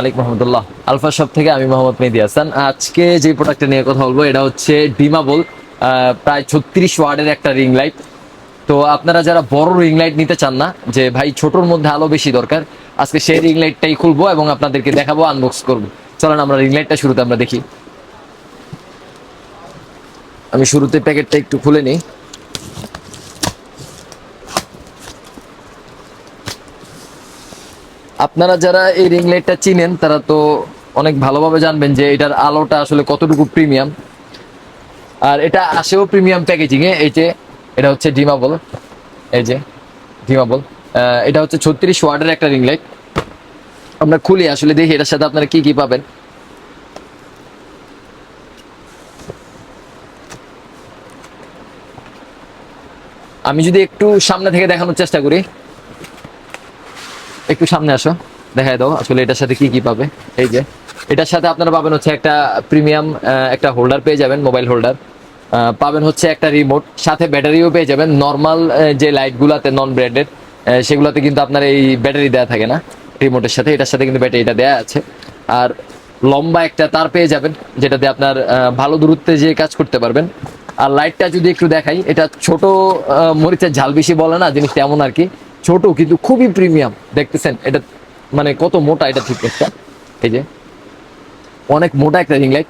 আলাইকুম রহমতুল্লাহ। Alpha shop থেকে আমি মোহাম্মদ মেহেদি হাসান। আজকে যে প্রোডাক্টটা নিয়ে কথা বলব, এটা হচ্ছে ডিমাবল প্রায় ছত্রিশ ওয়ার্ডের একটা রিং লাইট তো আপনারা যারা বড় রিং লাইট নিতে চান না, যে ভাই ছোটর মধ্যে আলো বেশি দরকার, আজকে সেই রিং লাইটটাই খুলবো এবং আপনাদেরকে দেখাবো আনবক্স করব। চলেন আমরা রিং লাইটটা শুরুতে আমরা দেখি। আমি শুরুতে প্যাকেটটা একটু খুলে নিই। আপনারা যারা এই রিং লাইটটা চিনেন, তারা তো অনেক ভালোভাবে জানবেন যে এটার আলোটা আসলে কতটুকু প্রিমিয়াম আর এটা আসেও প্রিমিয়াম প্যাকেজিং এ এই যে, এটা হচ্ছে ডিমাবল এই যে ডিমাবল এটা হচ্ছে ছত্রিশ ওয়ার্ডের একটা রিং লাইট আমরা খুলি, আসলে দেখি এটার সাথে আপনারা কি কি পাবেন। আমি যদি একটু সামনে থেকে দেখানোর চেষ্টা করি। একটু সামনে আসো দেখাই দাও আসলে এটার সাথে কি কি পাবে। এই যে, এটার সাথে আপনারা পাবেন হচ্ছে একটা প্রিমিয়াম একটা হোল্ডার পেয়ে যাবেন মোবাইল হোল্ডার পাবেন হচ্ছে একটা রিমোট সাথে ব্যাটারিও পেয়ে যাবেন। নর্মাল যে লাইটগুলোতে নন ব্র্যান্ডেড সেগুলোতে কিন্তু আপনার এই ব্যাটারি দেওয়া থাকে না রিমোটের সাথে। এটার সাথে কিন্তু ব্যাটারিটা দেওয়া আছে। আর লম্বা একটা তার পেয়ে যাবেন যেটাতে আপনার ভালো দূরত্বে যে কাজ করতে পারবেন। আর লাইটটা যদি একটু দেখাই, এটা ছোট মরিচের ঝাল বেশি বলে না, জিনিসটা এমন আর কি। ছোট, কিন্তু খুবই প্রিমিয়াম দেখতেছেন, এটা মানে কত মোটা এটা ঠিক একটা। এই যে, অনেক মোটা একটা রিং লাইট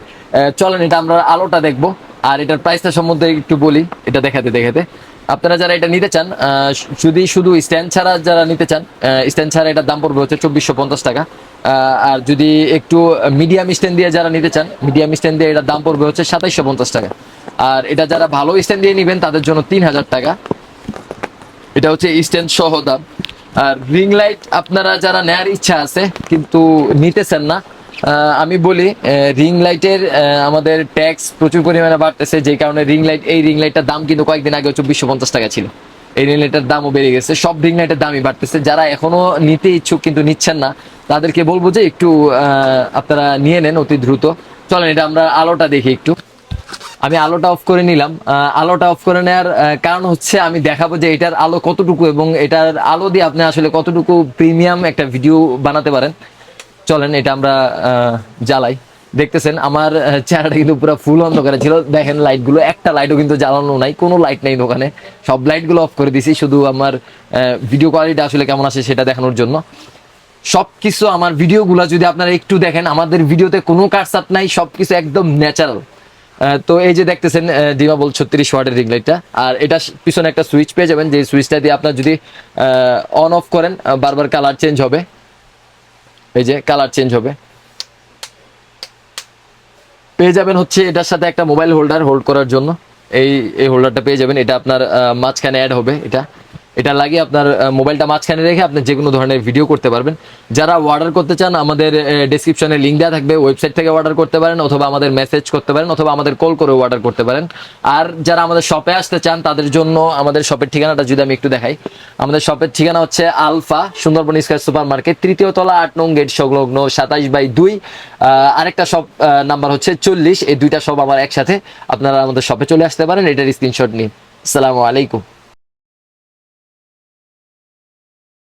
চলেন, এটা আমরা আলোটা দেখব। আর এটার প্রাইসটা সম্বন্ধে একটু বলি, এটা দেখাতে দেখাতে। আপনারা যারা এটা নিতে চান যদি শুধু স্ট্যান্ড ছাড়া যারা নিতে চান স্ট্যান্ড ছাড়া এটার দাম পড়বে হচ্ছে চব্বিশশো পঞ্চাশ টাকা। আর যদি একটু মিডিয়াম স্ট্যান্ড দিয়ে যারা নিতে চান মিডিয়াম স্ট্যান্ড দিয়ে এটার দাম পড়বে হচ্ছে সাতাইশশো পঞ্চাশ টাকা। আর এটা যারা ভালো স্ট্যান্ড দিয়ে নেবেন, তাদের জন্য তিন হাজার টাকা। এটা হচ্ছে স্ট্যান্ড সহ দাম আর রিং লাইট আপনারা যারা নেয়ার ইচ্ছা আছে, কিন্তু নিতেছেন না আমি বলি রিং লাইটের আমাদের ট্যাক্স প্রচুর পরিমাণে বাড়তেছে, যে কারণে রিং লাইট এই রিং লাইটটার দাম কিন্তু কয়েকদিন আগে চব্বিশশো পঞ্চাশ টাকা ছিল। এই রিং লাইটের দামও বেড়ে গেছে, সব রিং লাইটের দামই বাড়তেছে। যারা এখনও নিতে ইচ্ছুক কিন্তু নিচ্ছেন না, তাদেরকে বলব যে একটু আপনারা নিয়ে নেন অতি দ্রুত। চলেন, এটা আমরা আলোটা দেখি একটু। আমি আলোটা অফ করে নিলাম। আলোটা অফ করে নেওয়ার কারণ হচ্ছে আমি দেখাবো যে এটার আলো কতটুকু এবং এটার আলো দিয়ে আপনি আসলে কতটুকু প্রিমিয়াম একটা ভিডিও বানাতে পারেন। চলেন, এটা আমরা জ্বালাই। দেখতেছেন, আমার চেহারাটা কিন্তু পুরো ফুল অন্ধকারে ছিল। দেখেন লাইটগুলো একটা লাইটও কিন্তু জ্বালানো নাই। কোনো লাইট নেই দোকানে। সব লাইটগুলো অফ করে দিছি। শুধু আমার ভিডিও কোয়ালিটি আসলে কেমন আসে সেটা দেখানোর জন্য। সব কিছু আমার ভিডিওগুলো যদি আপনারা একটু দেখেন, আমাদের ভিডিওতে কোনো কাটসাট নাই। সবকিছু একদম ন্যাচারাল তো এই যে দেখতেছেন ডিমা বল ছত্রিশ ওয়াটের রিং লাইটটা আর এটা পিছনে একটা সুইচ পেয়ে যাবেন, যে সুইচটা দিয়ে আপনার যদি অন অফ করেন বারবার কালার চেঞ্জ হবে। এই যে কালার চেঞ্জ হবে। পেয়ে যাবেন হচ্ছে এটার সাথে একটা মোবাইল হোল্ডার হোল্ড করার জন্য। এই এই হোল্ডারটা পেয়ে যাবেন। এটা আপনার মাঝখানে অ্যাড হবে এটা। এটা লাগিয়ে আপনার মোবাইলটা মাঝখানে রেখে আপনি যে কোনো ধরনের ভিডিও করতে পারবেন। যারা অর্ডার করতে চান, আমাদের ডেসক্রিপশনে লিঙ্ক দেওয়া থাকবে ওয়েবসাইট থেকে অর্ডার করতে পারেন, অথবা আমাদের মেসেজ করতে পারেন, অথবা আমাদের কল করে অর্ডার করতে পারেন। আর যারা আমাদের শপে আসতে চান, তাদের জন্য আমাদের শপের ঠিকানাটা যদি আমি একটু দেখাই। আমাদের শপের ঠিকানা হচ্ছে Alpha, Sundarban square super market তৃতীয় তলা, আট নং গেট, সংলগ্ন সাতাইশ বাই দুই। আরেকটা শপ নাম্বার হচ্ছে চল্লিশ। এই দুইটা শপ আমার একসাথে আপনারা আমাদের শপে চলে আসতে পারেন। এটার স্ক্রিনশট নিন। আসসালামু আলাইকুম।